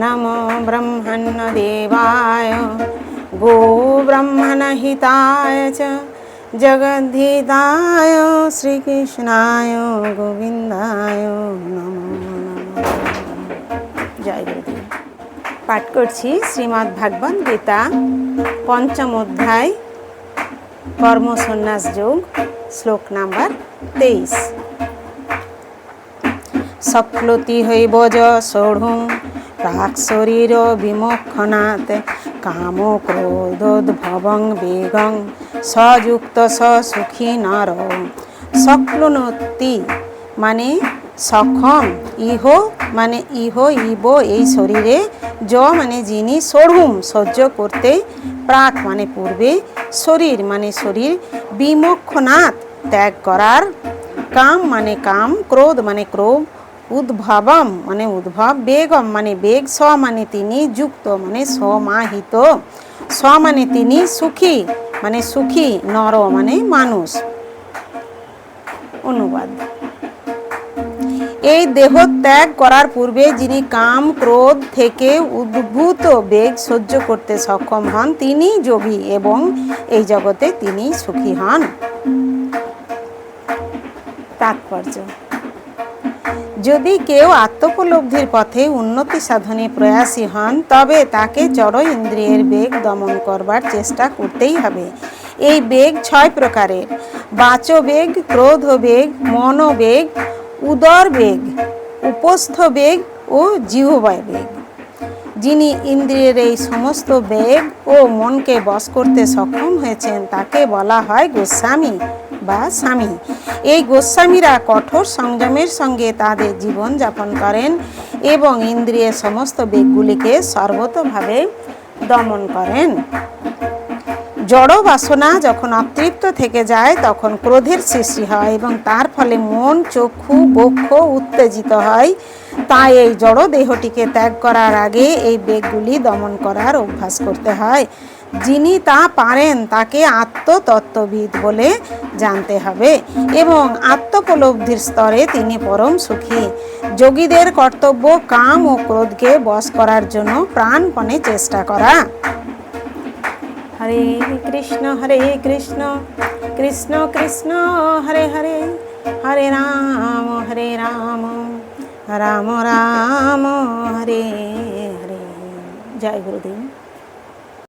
नमो ब्रह्मन्नदेवाय। गोब्रह्मणहिताय च जगद्धिताय, श्रीकृष्णाय গোবিন্দায় নমো জয় পাঠ করছি শ্রীমদ্ ভাগবত গীতা পঞ্চম অধ্যায়, কর্মসন্ন্যাস যোগ, শ্লোক নাম্বার তেইশ। সক্লতি হইব জ ষোঢ় প্রাক শরীর বিমক্ষণাৎ কাম ক্রোধোদ্ভবং বেগং সযুক্ত সুখী নর সক্লনতি মানে সক্ষম ইহ মানে ইহ ইব এই শরীরে য মানে যিনি ষড়হুম সহ্য করতে প্রাক মানে পূর্বে শরীর মানে শরীর বিমক্ষণাৎ ত্যাগ করার কাম মানে কাম ক্রোধ মানে ক্রোধ উদ্ভবম মানে উদ্ভব বেগম মানে বেগ স মানে তিনি যুক্ত মানে সমাহিত। স মানে তিনি সুখী মানে সুখী, নর মানে মানুষ। অনুবাদ। এই দেহ ত্যাগ করার পূর্বে যিনি কাম, ক্রোধ থেকে উদ্ভূত বেগ সহ্য করতে সক্ষম হন, তিনি যোগী এবং এই জগতে তিনি সুখী হন। তাৎপর্য। যদি কেউ আত্মোপলব্ধির পথে উন্নতি সাধনে প্রয়াসী হন, তবে তাকে জড় ইন্দ্রিয়ের বেগ দমন করবার চেষ্টা করতেই হবে। এই বেগ ছয় প্রকারের। বাচ বেগ ক্রোধ বেগ মনোবেগ উদর বেগ উপস্থ বেগ ও জিহ্বায় বেগ যিনি ইন্দ্রিয়ের এই সমস্ত বেগ ও মনকে বশ করতে সক্ষম হয়েছেন, তাকে বলা হয় গোস্বামী। বা স্বামী। এই গোস্বামীরা কঠোর সংযমের সঙ্গে তাদের জীবন যাপন করেন এবং ইন্দ্রিয়ের সমস্ত বেগগুলিকে সর্বতভাবে দমন করেন। জড় বাসনা যখন অতৃপ্ত থেকে যায়, তখন ক্রোধের সৃষ্টি হয় এবং তার ফলে মন, চক্ষু, বক্ষ উত্তেজিত হয়। তাই এই জড় দেহটিকে ত্যাগ করার আগে এই বেগগুলি দমন করার অভ্যাস করতে হয়। যিনি তা পারেন, তাকে আত্মতত্ত্ববিদ বলে জানতে হবে এবং আত্মোপলব্ধির স্তরে তিনি পরম সুখী। যোগীদের কর্তব্য কাম ও ক্রোধকে বশ করার জন্য প্রাণপণে চেষ্টা করা। হরে কৃষ্ণ হরে কৃষ্ণ কৃষ্ণ কৃষ্ণ, হরে হরে হরে রাম হরে রাম। রাম রাম হরে হরে। জয় গুরুদেব।